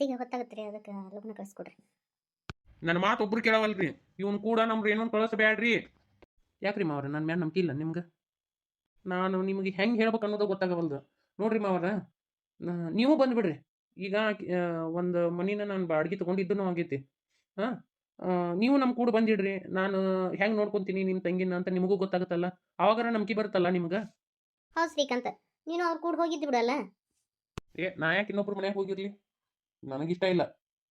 ಬಸ್ಸಿಗೆ ಗೊತ್ತಾಗುತ್ತೆ ರೀ ಅದಕ್ಕೆ ಲಗ್ನ ಕಳಿಸ್ಕೊಡ್ರಿ. ನನ್ನ ಮಾತು ಒಬ್ರು ಕೇಳವಲ್ರಿ. ಇವನು ಕೂಡ ನಮ್ರು ಏನೋ ಕಳಿಸ್ಬೇಡ್ರಿ ಯಾಕ್ರಿ ಮಾವ್ರ? ನನ್ನ ಮ್ಯಾಲ ನಂಬಿಕೆ ಇಲ್ಲ ನಿಮ್ಗೆ? ನಾನು ನಿಮಗೆ ಹೆಂಗೆ ಹೇಳ್ಬೇಕು ಅನ್ನೋದು ಗೊತ್ತಾಗವಲ್ದು. ನೋಡ್ರಿ ಮಾವ್ರ ನೀವು ಬಂದ್ಬಿಡ್ರಿ ಈಗ ಒಂದು ಮನಿನ ನಾನು ಬಾಡಿಗೆ ತೊಗೊಂಡಿದ್ದೂ ಆಗೈತಿ. ಹಾಂ? ನೀವು ನಮ್ಮ ಕೂಡ ಬಂದಿಡ್ರಿ. ನಾನು ಹೆಂಗೆ ನೋಡ್ಕೊಂತೀನಿ ನಿಮ್ಮ ತಂಗಿನ ಅಂತ ನಿಮಗೂ ಗೊತ್ತಾಗುತ್ತಲ್ಲ? ಅವಾಗಾರ ನಂಬಿಕೆ ಬರುತ್ತಲ್ಲ ನಿಮ್ಗ? ಹೌದು ಶ್ರೀಕಾಂತ್. ನೀನು ಅವ್ರ ಕೂಡ ಹೋಗಿದ್ದು ಬಿಡಲ್ಲ? ಏ ನಾ ಯಾಕೆ ಇನ್ನೊಬ್ರು ಮನೆಗೆ ಹೋಗಿರ್ಲಿ? ನನಗಿಷ್ಟ ಇಲ್ಲ.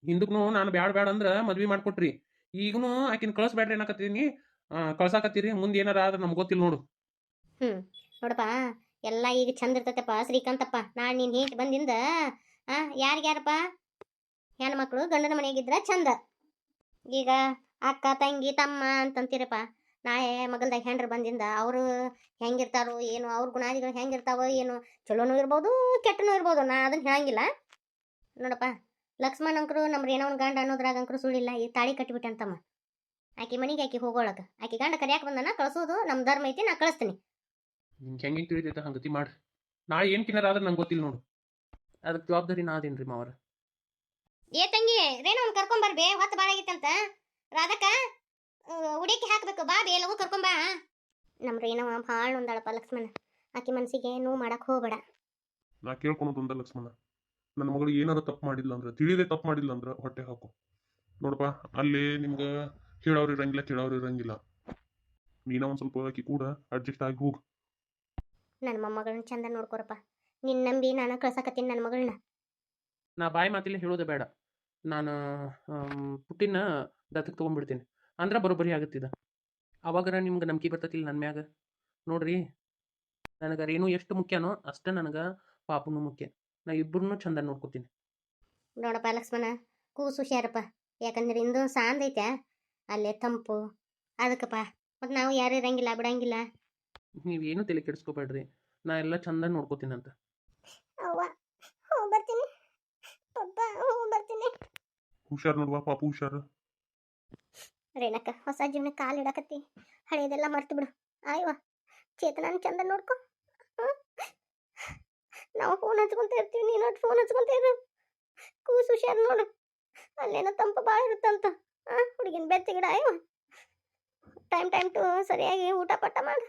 ಹಿಂದಕ್ಕೂ ನಾನು ಬ್ಯಾಡ ಬ್ಯಾಡ ಅಂದ್ರೆ ಮದ್ವೆ ಮಾಡ್ಕೊಟ್ರಿ. ಈಗನು ಆಕಿನ ಕಳಿಸ್ಬೇಡ್ರಿ ಅನ್ನಕತ್ತೀನಿ. ಕಳ್ಸಾಕತ್ತೀರಿ. ಮುಂದೆ ಏನಾರ ಆದ್ರೆ ನಮ್ಗೆ ಗೊತ್ತಿಲ್ಲ ನೋಡು. ಹ್ಞೂ ನೋಡಪ್ಪ. ಎಲ್ಲ ಈಗ ಚಂದ ಇರ್ತೈತಪ್ಪ. ಶ್ರೀಕಾಂತಪ್ಪ, ನಾಳೆ ನೀನ್ ಹೇಗೆ ಬಂದಿಂದ ಯಾರಿಗ್ಯಾರಪ್ಪ? ಹೆಣ್ಮಕ್ಳು ಗಂಡನ ಮನೆಯಾಗಿದ್ರ ಚಂದ. ಈಗ ಅಕ್ಕ, ತಂಗಿ, ತಮ್ಮ ಅಂತಂತೀರಪ್ಪ. ನಾಳೆ ಮಗಲ್ದಾಗ ಹೆಂಡ್ರು ಬಂದಿಂದ ಅವರು ಹೆಂಗಿರ್ತಾರೋ ಏನು, ಅವ್ರ ಗುಣಾದಿಗಳು ಹೆಂಗಿರ್ತಾವೋ ಏನು, ಚಲೋನೂ ಇರ್ಬೋದು ಕೆಟ್ಟನೂ ಇರ್ಬೋದು. ನಾ ಅದನ್ನ ಹೇಳಂಗಿಲ್ಲ. ನೋಡಪ್ಪ ಲಕ್ಷ್ಮಣ್ ಅಂಕರು ನಮ್ಮ ರೇಣವನ್ ಗಂಡ ಅನ್ನೋದ್ರಾಗ ಅಂಕರು ಸುಳ್ಳಿಲ್ಲ ಈ ತಾಳಿ ಕಟ್ಟಿಬಿಟ್ಟಂತಮ್ಮ ಆಕೆ ಮನೆಗೆ ಆಕೆ ಹೋಗೋಳಕ. ಆಕೆ ಗಂಡ ಕರಿಯಾಕ ಬಂದನ ಕಳಿಸೋದು ನಮ್ಮ ಧರ್ಮ ಐತಿ ನಾ ಕಳಿಸ್ತೀನಿ. ನಿಮ್ಗೆ ಹೆಂಗೆ ತಿಳಿತೈತೆ ಹಂಗತಿ ಮಾಡ್ರಿ ನಾಳೆ ಏನು ಕಿನ್ನಾರ ಆದ್ರೆ ನಂಗೆ ಗೊತ್ತಿಲ್ಲ ನೋಡು. ಅದಕ್ಕೆ ಜವಾಬ್ದಾರಿ ನಾ ಅದೇನ್ರಿ ಮಾವರ. ಏ ತಂಗಿ ರೇಣವನ್ ಕರ್ಕೊಂಬರ್ಬೇ ಹೊತ್ತು ಭಾಳ ಆಗಿತ್ತಂತ ರಾಧಕ್ಕ ಉಡಿಯಕ್ಕೆ ಹಾಕಬೇಕು ಬಾ ಬೇ ಎಲ್ಲವೂ ಕರ್ಕೊಂಬಾ ನಮ್ಮ ರೇಣವ ಭಾಳ ಒಂದಾಳಪ್ಪ ಲಕ್ಷ್ಮಣ. ಆಕೆ ಮನ್ಸಿಗೆ ನೋವು ಮಾಡಕ್ ಹೋಗ್ಬೇಡ. ನಾ ಕೇಳ್ಕೊಳೋದೊಂದ ಲಕ್ಷ್ಮಣ. ನನ್ನ ಮಗಳು ಏನಾರ ತಪ್ಪು ಮಾಡಿಲ್ಲ ಅಂದ್ರೆ ತಿಳಿದೇ ತಪ್ಪು ಮಾಡಿಲ್ಲ ಅಂದ್ರೆ ಹೊಟ್ಟೆ ಹಾಕು. ನೋಡಪ್ಪ ಅಲ್ಲಿ ನಿಮ್ಗೆ ಹೇಳೋರು ಇರಂಗಿಲ್ಲ ಕೇಳೋರು ಇರಂಗಿಲ್ಲ. ನೀನ ಒಂದ್ ಸ್ವಲ್ಪ ಆಕಿ ಕೂಡ ಅಡ್ಜಸ್ಟ್ ಆಗಿ ಹೋಗು. ನನ್ನ ಮೊಮ್ಮಗಳನ್ನ ಚಂದ ನೋಡ್ಕೊರಪ್ಪ. ನಿನ್ನ ನಂಬಿ ನಾನು ಕಳ್ಸಕತ್ತೀನಿ ನನ್ನ ಮಗಳನ್ನ ನಾ ಬಾಯಿ ಮಾತಿಲ್ಲ ಹೇಳೋದು ಬೇಡ. ನಾನು ಪುಟ್ಟಿನ ದತ್ತಕ್ಕೆ ತೊಗೊಂಡ್ಬಿಡ್ತೀನಿ. ಅಂದ್ರೆ ಬರೋಬ್ಬರಿ ಆಗುತ್ತಿದ ಅವಾಗರ ನಿಮ್ಗೆ ನಂಬಿಕೆ ಬರ್ತತಿಲ್ಲ ನನ್ನ ಮ್ಯಾಗ? ನೋಡ್ರಿ ನನಗೆ ಏನು ಎಷ್ಟು ಮುಖ್ಯನೋ ಅಷ್ಟೇ ನನಗೆ ಪಾಪನು ಮುಖ್ಯ. ನಾ ಇಬ್ಬರನ್ನೂ ಚಂದ ನೋಡ್ಕೋತೀನಿ. ನೋಡಪ್ಪ ಲಕ್ಷ್ಮಣ ಕೂಸು ಹುಷಾರಪ್ಪ. ಯಾಕಂದ್ರೆ ಇಂದು ಸಾಂದ್ ಐತೆ ಅಲ್ಲೇ ತಂಪು. ಅದಕ್ಕಪ್ಪ ಮತ್ತು ನಾವು ಯಾರು ಇರಂಗಿಲ್ಲ ಬಿಡಂಗಿಲ್ಲ. ನೀವೇನು ತಲೆ ಕೆಡಿಸ್ಕೋಬೇಡ್ರಿ. ನಾ ಎಲ್ಲ ಚಂದ ನೋಡ್ಕೋತೀನಂತ. ಅವ್ವ ಹ್ಞೂ ಬರ್ತೀನಿ. ಪಪ್ಪ ಹ್ಞೂ ಬರ್ತೀನಿ. ಹುಷಾರ್ ನೋಡುವ ಪಾಪು ಹುಷಾರು. ರೇಣಕ್ಕ ಹೊಸ ಜೀವನ ಕಾಲಿಡಕತ್ತಿ ಹಳೇದೆಲ್ಲ ಮರ್ತು ಬಿಡು. ಆಯ್ವಾ ಚೇತನ ಚಂದ ನೋಡ್ಕೊ? ನಾವು ಫೋನ್ ಹಚ್ಕೊಂತ ಇರ್ತೀವಿ ನೀನು ಫೋನ್ ಹಚ್ಕೊಂತ ಇರು. ಕೂಸು ಶೇರ್ ನೋಡು. ಅಲ್ಲೇನೋ ತಂಪು ಭಾಳ ಇರುತ್ತಂತ. ಆ, ಹುಡುಗಿನ ಬೆಚ್ಚಗಿಡ ಅಯ್ಯೋ. ಟೈಮ್ ಟೈಮ್ ಟು ಸರಿಯಾಗಿ ಊಟ ಪಟ್ಟ ಮಾಡು.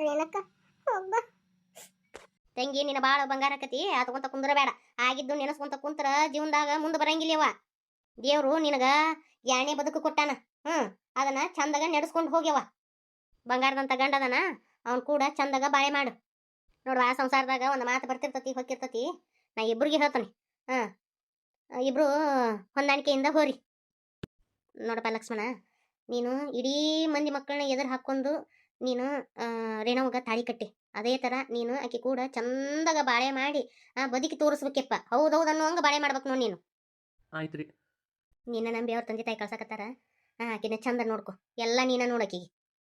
ಏನಕ್ಕ ಹೋಗ್ಬಾ ತಂಗಿ, ನಿನ್ನ ಭಾಳ ಬಂಗಾರಕತಿ ಅದ್ಕೊಂತ ಕುಂದ್ರ ಬೇಡ. ಆಗಿದ್ದು ನೆನೆಸ್ಕೊಂತ ಕುಂತ್ರ ಜೀವನದಾಗ ಮುಂದೆ ಬರಂಗಿಲ್ಲವ ದೇವ್ರು ನಿನಗ ಯಾಣೆ ಬದುಕು ಕೊಟ್ಟಾನ. ಹ್ಮ್, ಅದನ್ನ ಚಂದಾಗ ನಡೆಸ್ಕೊಂಡು ಹೋಗ್ಯವ. ಬಂಗಾರದಂತ ಗಂಡದನ, ಅವ್ನ್ ಕೂಡ ಚಂದಾಗ ಬಾಳೆ ಮಾಡು. ನೋಡ್ವಾ ಸಂಸಾರದಾಗ ಒಂದು ಮಾತು ಬರ್ತಿರ್ತತಿ ಹೊಕ್ಕಿರ್ತತಿ. ನಾ ಇಬ್ರಿಗೆ ಹೇಳ್ತಾನೆ. ಹಾಂ ಇಬ್ರು ಹೊಂದಾಣಿಕೆಯಿಂದ ಹೋರಿ. ನೋಡಪ್ಪ ಲಕ್ಷ್ಮಣ ನೀನು ಇಡೀ ಮಂದಿ ಮಕ್ಕಳನ್ನ ಎದುರು ಹಾಕೊಂಡು ನೀನು ಆ, ತಾಳಿ ಕಟ್ಟಿ. ಅದೇ ಥರ ನೀನು ಆಕೆ ಕೂಡ ಚಂದಾಗ ಬಾಳೆ ಮಾಡಿ ಆ ಬದುಕಿ ಹೌದು ಅನ್ನೋ ಹಾಗೆ ಬಾಳೆ ಮಾಡ್ಬೇಕು ನೋಡಿ ನೀನು. ಆಯ್ತು ರೀ. ನಿನ್ನ ನಂಬಿ ಅವ್ರ ತಂದೆ ತಾಯಿ ಕಳ್ಸಕತ್ತಾರ? ಹಾಂ ಆಕಿನ ಚಂದ ನೋಡ್ಕೊ. ಎಲ್ಲ ನೀನ ನೋಡಕಿಗೆ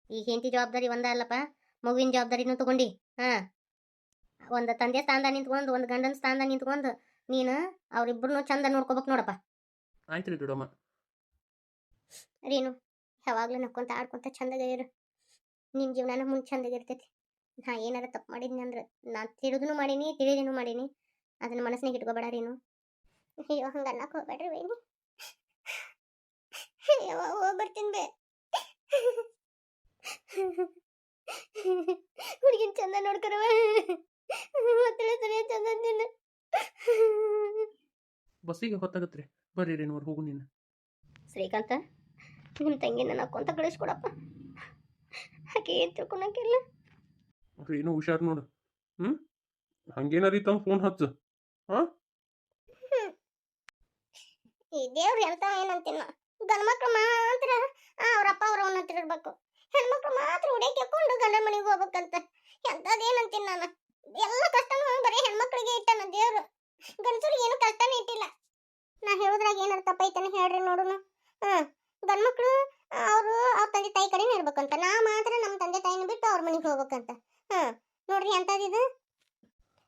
ಈಗ ಹೆಂಡತಿ ಜವಾಬ್ದಾರಿ ಒಂದ ಅಲ್ಲಪ್ಪ ಮಗುವಿನ ಜವಾಬ್ದಾರಿನೂ ತಗೊಂಡಿ. ಹಾ. ಒಂದು ತಂದೆ ಸ್ಥಾನದ ನಿಂತ್ಕೊಂಡು ಒಂದು ಗಂಡನ ಸ್ಥಾನದ ನಿಂತ್ಕೊಂಡು ನೀನು ಅವ್ರಿಬ್ರು ಚಂದ ನೋಡ್ಕೋಬೇಕು ನೋಡಪ್ಪ. ಆಯ್ತು ರೀ ದೊಡ್ಡಮ್ಮ ರೀನು ಯಾವಾಗ್ಲೂ ನಕ್ಕೊಂತ ಆಡ್ಕೊಂತ ಚಂದಾಗ ಇರು. ನಿನ್ನ ಜೀವನನ ಮುಂದೆ ಚಂದಾಗ ಇರ್ತೈತಿ. ನಾ ಏನಾರ ತಪ್ಪು ಮಾಡಿದ್ನಿ ಅಂದ್ರೆ ನಾ ತಿಳಿದೂ ಮಾಡೀನಿ ತಿಳಿದೂ ಮಾಡೀನಿ. ಅದನ್ನ ಮನಸ್ಸಿನಾಗ ಇಟ್ಕೋಬೇಡ ರೀನು. ಅಯ್ಯೋ ಹಂಗ ಅನ್ನಕ್ ಹೋಗ್ಬೇಡ್ರಿ ಅಯ್ಯೋ ಹೋಗ್ಬರ್ತೀನಿ ಬೇ. ಹುಡುಗಿನ ಚಂದ ನೋಡ್ಕರವ. ಚಂದ ಅಂದಿಲ್ಲ ಬಸ್ಸಿಗೆ ಹೊತ್ತಾಗತ್ತೆ ರೀ ಬರ್ರಿ ರೇಣುವ್ರು ಹೋಗು ನೀನು. ಶ್ರೀಕಾಂತ ನಿಮ್ಮ ತಂಗಿನ ನಕ್ಕೊಂತ ಕಳಿಸ್ಕೊಡಪ್ಪ. ಆಕೆ ಏನು ತಿಳ್ಕೊಳಕಿಲ್ಲ ಏನು ಹುಷಾರು ನೋಡು. ಹ್ಮ್? ಹಂಗೇನಾರೀ ತಮ್ಮ ಫೋನ್ ಹಚ್ಚು. ಈ ದೇವ್ರು ಹೇಳ್ತಾವ ಏನಂತಿಲ್ಲ ಗಂಡ್ಮಕ್ಳು ಮಾತ್ರ ಅವ್ರಪ್ಪ ಅವ್ರ ಅವನ ಹತ್ರ ಇರ್ಬೇಕು. ಹೆಣ್ಮಕ್ಳು ಮಾತ್ರ ಉಡಕ್ಕೆ ಹಾಕೊಂಡು ಗಂಡನ ಮನೆಗೆ ಹೋಗ್ಬೇಕಂತ. ಎಂಥದ್ದೇನಂತೀನಿ ನಾನು? ಎಲ್ಲ ಕಷ್ಟನೂ ಬರೀ ಹೆಣ್ಮಕ್ಳಿಗೆ ಇಟ್ಟಾನ ದೇವ್ರು. ಗಂಡಸರಿಗೆ ಏನು ಕಷ್ಟನೇ ಇಟ್ಟಿಲ್ಲ. ನಾ ಹೇಳೋದ್ರಾಗ ಏನಾರ ತಪ್ಪೈತನ ಹೇಳ್ರಿ ನೋಡೋಣ ಹ್ಮ್, ಗಂಡ್ಮಕ್ಳು ಅವರು ಅವ್ರ ತಂದೆ ತಾಯಿ ಕಡೆನೇ ಇರ್ಬೇಕಂತ. ನಾ ಮಾತ್ರ ನಮ್ಮ ತಂದೆ ತಾಯಿನ ಬಿಟ್ಟು ಅವ್ರ ಮನೆಗೆ ಹೋಗ್ಬೇಕಂತ. ಹ್ಮ್, ನೋಡ್ರಿ ಅಂತದಿದು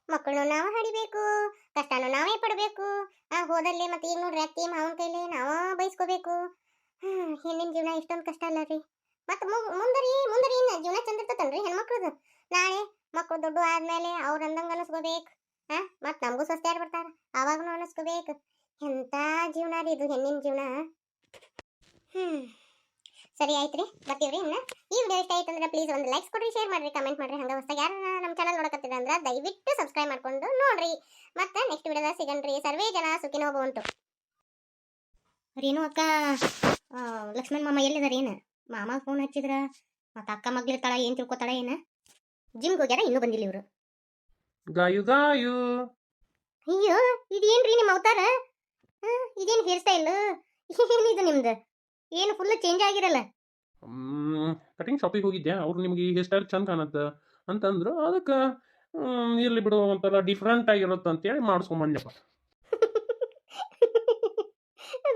ಮಕ್ಕಳು ನಾವು ಹಡಿಬೇಕು, ಕಷ್ಟನೂ ನಾವೇ ಪಡಬೇಕು. ಆ, ಹೋದಲ್ಲಿ ಮತ್ತೆ ಈಗ ನೋಡ್ರಿ ಅತ್ತಿ, ಮಾವನ ಕೈಲಿ ನಾವ ಬೈಸ್ಕೋಬೇಕು. ಹ್ಮ್, ಹೆಣ್ಣಿನ ಜೀವನ ಇಷ್ಟೊಂದು ಕಷ್ಟ ಅಲ್ಲ ರೀ. ಮತ್ತೆ ಮುಂದರಿ ಮುಂದರಿ ಜೀವನ ಚಂದ ಇರ್ತತನ್ರಿ ಹೆಣ್ಮಕ್ಳದು. ನಾಳೆ ಮಕ್ಕಳು ದೊಡ್ಡ ಆದ್ಮೇಲೆ ಅವ್ರ ಅಂದಂಗ ಅನಿಸ್ಕೋಬೇಕು. ಹಾ, ಮತ್ತೆ ನಮಗೂ ಸ್ವಸ್ಥ ಯಾರು ಬರ್ತಾರ ಅವಾಗನು ಅನಿಸ್ಕೋಬೇಕು. ಎಂತ ಜೀವನ ರೀ ಇದು ಹೆಣ್ಣಿನ ಜೀವನ? ಹ್ಞೂ ಸರಿ ಆಯ್ತ್ರಿ ರೀ ಇನ್ನ. ಈ ವಿಡಿಯೋ ಇಷ್ಟ ಆಯ್ತು ಅಂದ್ರೆ ಪ್ಲೀಸ್ ಒಂದು ಲೈಕ್ಸ್ ಕೊಡ್ರಿ ಶೇರ್ ಮಾಡಿರಿ ಕಮೆಂಟ್ ಮಾಡಿರಿ. ಹಂಗ ಹೊಸ ಯಾರು ನಮ್ಮ ಚಾನಲ್ ನೋಡಕತ್ತಿರ ಅಂದ್ರೆ ದಯವಿಟ್ಟು ಸಬ್ಸ್ಕ್ರೈಬ್ ಮಾಡ್ಕೊಂಡು ನೋಡ್ರಿ. ಮತ್ತೆ ನೆಕ್ಸ್ಟ್ ವಿಡಿಯೋದಾಗ ಸಿಗಣ್ರಿ. ಸರ್ವೇ ಜನ ಸುಖಿನೋ ಬಂತು ರೇಣು ಅಕ್ಕ ಲಕ್ಷ್ಮಣ್ ಮಾಮ ಎಲ್ಲಿದಾರ ಏನು ಮಾಮ ಫೋನ್ ಹಚ್ಚಿದ್ರ? ಮತ್ತೆ ಅಕ್ಕ ಮಗ್ಳಿರ್ತಾಳ ಏನು ತಿಳ್ಕೊತಾಳ ಏನ? ಜಿಮ್ಗೆ ಹೋಗ್ಯಾರ ಇನ್ನೂ ಬಂದಿಲ್ಲ ಇವರು. ಗಾಯು ಗಾಯು. ಅಯ್ಯೋ ಇದೇನ್ರಿ ನಿಮ್ಮ ಅವತಾರ? ಇದೇನು ಹೇರ್ ಸ್ಟೈಲ್ ಏನಿದು ನಿಮ್ದು? ಏನು ಫುಲ್ ಚೇಂಜ್ ಆಗಿರಲ್ಲ? ಕಟಿಂಗ್ ಶಾಪಿಗೆ ಹೋಗಿದ್ದೆ ಅವ್ರು ನಿಮ್ಗೆ ಈ ಹೇರ್ ಸ್ಟೈಲ್ ಚಂದ ಕಾಣತ್ತ ಅಂತಂದ್ರು ಅದಕ್ಕೆ ಇರ್ಲಿ ಬಿಡು ಒಂಥರ ಡಿಫ್ರೆಂಟ್ ಆಗಿರುತ್ತೆ ಅಂತೇಳಿ ಮಾಡಿಸ್ಕೊಂಬಂದ್ಯಪ್ಪ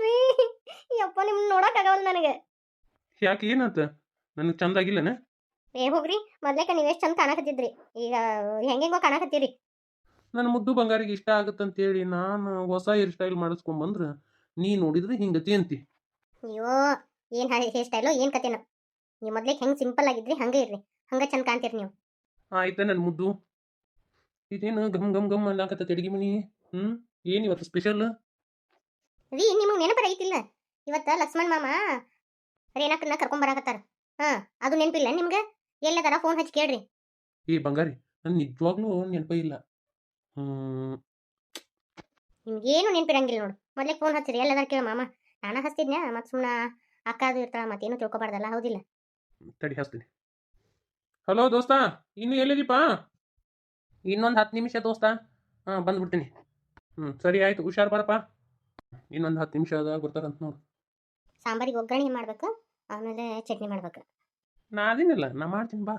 ರೀ ಯಪ್ಪ ನಿಮ್ ನೋಡಕ್ ಆಗಲ್ಲ ನನಗೆ. ಯಾಕೆ ಏನಂತ? ನನಗೆ ಚಂದ ಆಗಿಲ್ಲನ? ಏ ಹೋಗ್ರಿ. ಮೊದ್ಲೇಕ ನೀವು ಎಷ್ಟು ಚಂದ ಕಾಣಕತ್ತಿದ್ರಿ. ಈಗ ಹೆಂಗೆಂಗೋ ಕಾಣಕತ್ತೀರಿ. ನನ್ನ ಮುದ್ದು ಬಂಗಾರಿಗೆ ಇಷ್ಟ ಆಗುತ್ತಂತೇಳಿ ನಾನು ಹೊಸ ಹೇರ್ ಸ್ಟೈಲ್ ಮಾಡಿಸ್ಕೊಂಬಂದ್ರೆ ನೀ ನೋಡಿದ್ರೆ ಹಿಂಗತಿ ಅಂತಿ ಅಯ್ಯೋ ಏನು ಹೇರ್ ಸ್ಟೈಲು ಏನು ಕತೆನೋ. ನೀವು ಮೊದ್ಲೇಕ ಹೆಂಗೆ ಸಿಂಪಲ್ ಆಗಿದ್ರಿ ಹಂಗೆ ಇರ್ರಿ. ಹಂಗ ಚಂದ ಕಾಣ್ತೀರಿ ನೀವು. ಆಯ್ತಾ ನನ್ನ ಮುದ್ದು. ಇದೇನು ಗಮ್ ಗಮ್ ಗಮ್ ಅನ್ನಕತ್ತ ಅಡಿಗೆ ಮನಿ? ಹ್ಞೂ ಏನು ಇವತ್ತು ಸ್ಪೆಷಲ್ ರೀ ನಿಮಗೆ ನೆನಪರ ಐತಿಲ್ಲ? ಇವತ್ತ ಲಕ್ಷ್ಮಣ್ ಮಾಮ ರೇಣಕನ್ನ ಕರ್ಕೊಂಡ್ ಬರಾಕತ್ತಾರ. ಹಾ ಅದು ನೆನಪಿಲ್ಲ ನಿಮ್ಗೆ? ಎಲ್ಲದಾರ ಫೋನ್ ಹಚ್ಚಿ ಕೇಳ್ರಿ. ಈ ಬಂಗಾರಿ ನನ್ ನಿಜವಾಗ್ಲೂ ನೆನಪೇ ಇಲ್ಲ. ಹ್ಞೂ ನಿಮ್ಗೇನು ನೆನಪಿರಂಗಿಲ್ಲ ನೋಡು. ಮೊದ್ಲಿಗೆ ಫೋನ್ ಹಚ್ಚಿರಿ ಎಲ್ಲದರ ಕೇಳ ಮಾಮ. ನಾನ ಹಚ್ತಿದ್ನ ಮತ್ತೆ ಸುಮ್ಮನೆ ಅಕ್ಕ ಅದು ಇರ್ತಾಳ ಮತ್ತೇನು ತಿಳ್ಕೊಬಾರ್ದಲ್ಲ ಹೌದಿಲ್ಲ. ತಡಿ ಹಚ್ತೀನಿ. ಹಲೋ ದೋಸ್ತ ಇನ್ನು ಎಲ್ಲಿದೀಪ ಇನ್ನೊಂದು ಹತ್ತು ನಿಮಿಷ ದೋಸ್ತ. ಹಾಂ ಬಂದ್ಬಿಡ್ತೀನಿ. ಹ್ಞೂ ಸರಿ ಆಯ್ತು ಹುಷಾರು ಬರಪ್ಪ. ಇನ್ನೊಂದು ಹತ್ತು ನಿಮಿಷ ಬರ್ತಾರಂತ ನೋಡು. ಸಾಂಬಾರಿಗೆ ಒಗ್ಗರಣೆ ಮಾಡ್ಬೇಕು ಆಮೇಲೆ ಚಟ್ನಿ ಮಾಡ್ಬೇಕು. ನಾ ಅದೇನಿಲ್ಲ ನಾ ಮಾಡ್ತೀನಿ ಬಾ.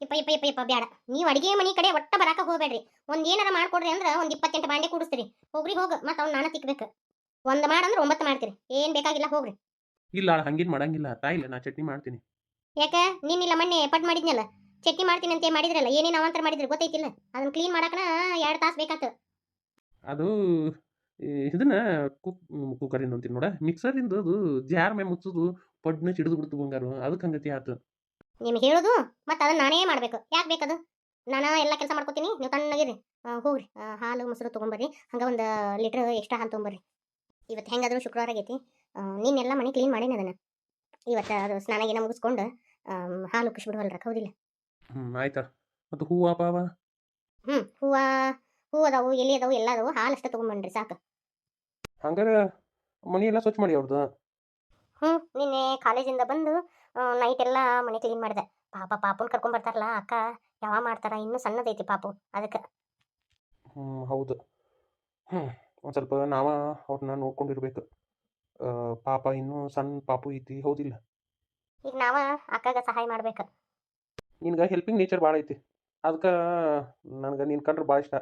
ಇಪ್ಪ ಇಪ್ಪ ಇಪ್ಪ ಇಪ್ಪ ಬೇಡ ನೀವು ಅಡಿಗೆ ಮನೆ ಕಡೆ ಒಟ್ಟ ಬರಾಕ ಹೋಗ್ಬೇಡ್ರಿ. ಒಂದ್ ಏನಾರ ಮಾಡ್ಕೊಡ್ರಿ ಅಂದ್ರ ಒಂದ್ ಇಪ್ಪತ್ತೆಂಟು ಬಾಂಡೆ ಕೂಡಿಸ್ತೀರಿ. ಹೋಗ್ರಿ ಹೋಗ ಮತ್ತ ಅವ್ನ ನಾನು ತಿಕ್ಬೇಕು. ಒಂದ್ ಮಾಡಂದ್ರೆ ಒಂಬತ್ತು ಮಾಡ್ತೀರಿ. ಏನ್ ಬೇಕಾಗಿಲ್ಲ ಹೋಗ್ರಿ. ಇಲ್ಲ ಹಂಗೇನು ಮಾಡಂಗಿಲ್ಲ. ತಾಯಿಲ್ಲ ನಾ ಚಟ್ನಿ ಮಾಡ್ತೀನಿ. ಯಾಕ? ನೀನಿಲ್ಲ ಮೊನ್ನೆ ಪಟ್ ಮಾಡಿದ್ನಲ್ಲ? ಚಟ್ನಿ ಮಾಡ್ತೀನಿ ಅಂತ ಮಾಡಿದ್ರಲ್ಲ ಏನೇನು ಅವಾಂತರ ಮಾಡಿದ್ರಿ ಗೊತ್ತೈತಿಲ್ಲ? ಅದನ್ನ ಕ್ಲೀನ್ ಮಾಡಕನ ಎರಡು ತಾಸು ಬೇಕಾತು. ಅದು ಈ ಇದನ್ನ ಕುಕ್ ಕುಕ್ಕರಿಂದ ಅಂತೀನಿ ನೋಡ. ಮಿಕ್ಸರಿಂದ ಅದು ಜಾರ್ ಮೇ ಮುಚ್ಚೋದು ಪಡ್ನ ಚಿಡಿದು ಬಿಡ್ತು ಬಂಗಾರು ಅದಕ್ಕೆ ಹಂಗತಿ ಆತು. ನಿಮ್ಗೆ ಹೇಳೋದು ಮತ್ತೆ ಅದನ್ನ ನಾನೇ ಮಾಡ್ಬೇಕು. ಯಾಕೆ ಬೇಕದು? ನಾನು ಎಲ್ಲ ಕೆಲಸ ಮಾಡ್ಕೊತೀನಿ. ನೀವು ತಣ್ಣಗಿರಿ ಹೋಗ್ರಿ. ಹಾಲು ಮೊಸರು ತೊಗೊಂಬರ್ರಿ. ಹಂಗೆ ಒಂದು ಲೀಟ್ರ್ ಎಕ್ಸ್ಟ್ರಾ ಹಾಲು ತೊಗೊಂಬರ್ರಿ. ಇವತ್ತು ಹೆಂಗಾದರೂ ಶುಕ್ರವಾರ ಆಗೈತಿ. ನೀನೆಲ್ಲ ಮನೆ ಕ್ಲೀನ್ ಮಾಡೀನಿ ಅದನ್ನ. ಇವತ್ತು ಅದು ಸ್ನಾನ ಗೀನ ಮುಗಿಸ್ಕೊಂಡು ಹಾಲು ಕುಷ್ಬಿಡುವಲ್ರ ಹೌದಿಲ್ಲ? ಹ್ಞೂ ಆಯ್ತಾ. ಮತ್ತು ಹೂವು ಪಾವ ಹ್ಞೂ ಹೂವ ಹೂವು ಅದಾವು ಎಲೆ ಅದಾವು ಎಲ್ಲ ಅದಾವು. ಹಾಲು ಅಷ್ಟೇ ತೊಗೊಂಬನ್ರಿ ಸಾಕು. ಹಂಗಾರೆ ಮನೆ ಎಲ್ಲ ಸ್ವಚ್ಛ ಮಾಡಿ ಅವ್ರದ್ದು ಹ್ಞೂ ನಿನ್ನೆ ಕಾಲೇಜಿಂದ ಬಂದು ನೈಟ್ ಎಲ್ಲ ಮನೆ ಕ್ಲೀನ್ ಮಾಡಿದೆ. ಪಾಪ ಪಾಪುನ್ ಕರ್ಕೊಂಡ್ ಬರ್ತಾರಲ್ಲ ಅಕ್ಕ ಯಾವ ಮಾಡ್ತಾರ? ಇನ್ನೂ ಸಣ್ಣದೈತಿ ಪಾಪು ಅದಕ್ಕೆ. ಹ್ಞೂ ಹೌದು. ಹ್ಞೂ ಒಂದು ಸ್ವಲ್ಪ ನಾವ ಅವ್ರನ್ನ ನೋಡ್ಕೊಂಡಿರ್ಬೇಕು. ಪಾಪ ಇನ್ನೂ ಸಣ್ಣ ಪಾಪು ಐತಿ ಹೌದಿಲ್ಲ. ಈಗ ನಾವ ಅಕ್ಕಗ ಸಹಾಯ ಮಾಡ್ಬೇಕು. ನಿನ್ಗೆ ಹೆಲ್ಪಿಂಗ್ ನೇಚರ್ ಭಾಳ ಐತಿ. ಅದಕ್ಕೆ ನನಗೆ ನಿನ್ನ ಕಂಡ್ರೆ ಭಾಳ ಇಷ್ಟ.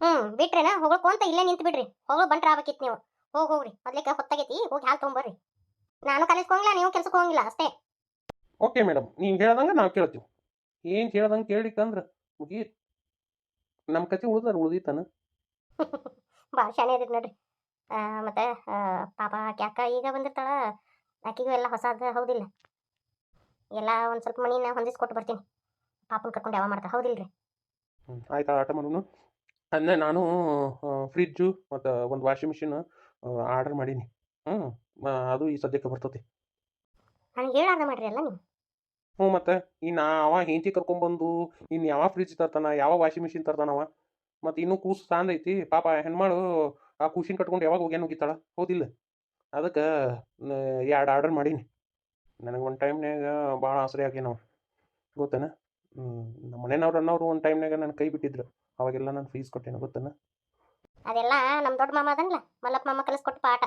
ಹ್ಮ್ ಬಿಟ್ರೇನ? ಅಂತ ಇಲ್ಲೇ ನಿಂತು ಬಿಡ್ರಿ ಹೋಗೋ ಬಂಟ್ರ ಆಗ್ಬೇಕಿತ್ತು ನೀವು. ಹೋಗಿ ಹೋಗ್ರಿ. ಮೊದ್ಲಿಕ್ಕೆ ಹೊತ್ತಾಗೈತಿ. ಹೋಗಿ ಹಾಲು ತೊಗೊಂಬರ್ರಿ ನಾನು ಕಾಲೇಜ್ಗೆ ಹೋಗಿಲ್ಲ ನೀವು ಕೆಲ್ಸಕ್ಕೆ ಹೋಗಿಲ್ಲ ಅಷ್ಟೇ. ಓಕೆ ಮೇಡಮ್ ನೀವು ಹೇಳ್ದಂಗೆ ನಾವು ಕೇಳ್ತೀವಿ. ಏನು ಹೇಳ್ದಂಗೆ ಕೇಳಿಕಂದ್ರೆ ಮುಗಿ ನಮ್ಮ ಕತೆ ಉಳಿದ್ರೆ ಉಳ್ದಿತ್ತಾನ ಭಾಳ ಶಾಣೆ ಅದಿರಿ ನೋಡ್ರಿ. ಆ, ಮತ್ತೆ ಆ, ಪಾಪ ಆಕೆ ಅಕ್ಕ ಈಗ ಬಂದಿರ್ತಾಳ ಆಕೆಗೂ ಎಲ್ಲ ಹೊಸದು ಹೌದಿಲ್ಲ. ಎಲ್ಲ ಒಂದು ಸ್ವಲ್ಪ ಮಣಿನ ಹೊಂದಿಸ್ಕೊಟ್ಟು ಬರ್ತೀನಿ. ಪಾಪನ ಕರ್ಕೊಂಡು ಯಾವ ಮಾಡ್ತಾರೆ ಹೌದಿಲ್ರಿ. ಹ್ಞೂ ಆಯ್ತಾ ಆಟ ಮಾಡೋನು? ಅದನ್ನೇ ನಾನು ಫ್ರಿಜ್ಜು ಮತ್ತು ಒಂದು ವಾಷಿಂಗ್ ಮಿಷಿನ್ ಆರ್ಡರ್ ಮಾಡೀನಿ. ಹ್ಞೂ ಅದು ಈ ಸದ್ಯಕ್ಕೆ ಬರ್ತತಿ ನನಗೆ ಹೇಳಾರ್ದ ಮಾಡ್ರಿ ಅಲ್ಲ ನೀವು. ಹ್ಞೂ ಮತ್ತೆ ಇನ್ನು ಅವ ಹೆಂಡತಿ ಕರ್ಕೊಂಬಂದು ಇನ್ನು ಯಾವ ಫ್ರಿಜ್ ತರ್ತಾನ ಯಾವ ವಾಷಿಂಗ್ ಮಿಷಿನ್ ತರ್ತಾನವ ಮತ್ತು ಇನ್ನೂ ಕೂಸು ಸಾಂದ್ ಐತಿ. ಪಾಪ ಹೆಣ್ಮಾಳು ಆ ಕೂಸಿನ ಕಟ್ಕೊಂಡು ಯಾವಾಗ ಹೋಗ್ಯಾನ ಹೋಗಿತ್ತಾಳ? ಹೌದಿಲ್ಲ. ಅದಕ್ಕೆ ಎರಡು ಆರ್ಡರ್ ಮಾಡೀನಿ. ನನಗೆ ಒಂದು ಟೈಮ್ನಾಗ ಭಾಳ ಆಸರೆ ಆಗ್ಯಾನವ ಗೊತ್ತೇನ? ನಮ್ಮ ಮನೆಯವ್ರು ಅನ್ನೋರು ಒಂದು ಟೈಮ್ನಾಗ ನನ್ನ ಕೈ ಬಿಟ್ಟಿದ್ರು. ಅವಾಗೆಲ್ಲ ನಾನು ಫೀಸ್ ಕೊಟ್ಟೇನೆ ಗೊತ್ತೇನ? ಅದೆಲ್ಲ ನಮ್ಮ ದೊಡ್ಡ ಮಾಮ ಅದನ್ಲ ಮಲ್ಲಪ್ಪ ಮಾಮ ಕಲಿಸ್ಕೊಟ್ಟು ಪಾಠ.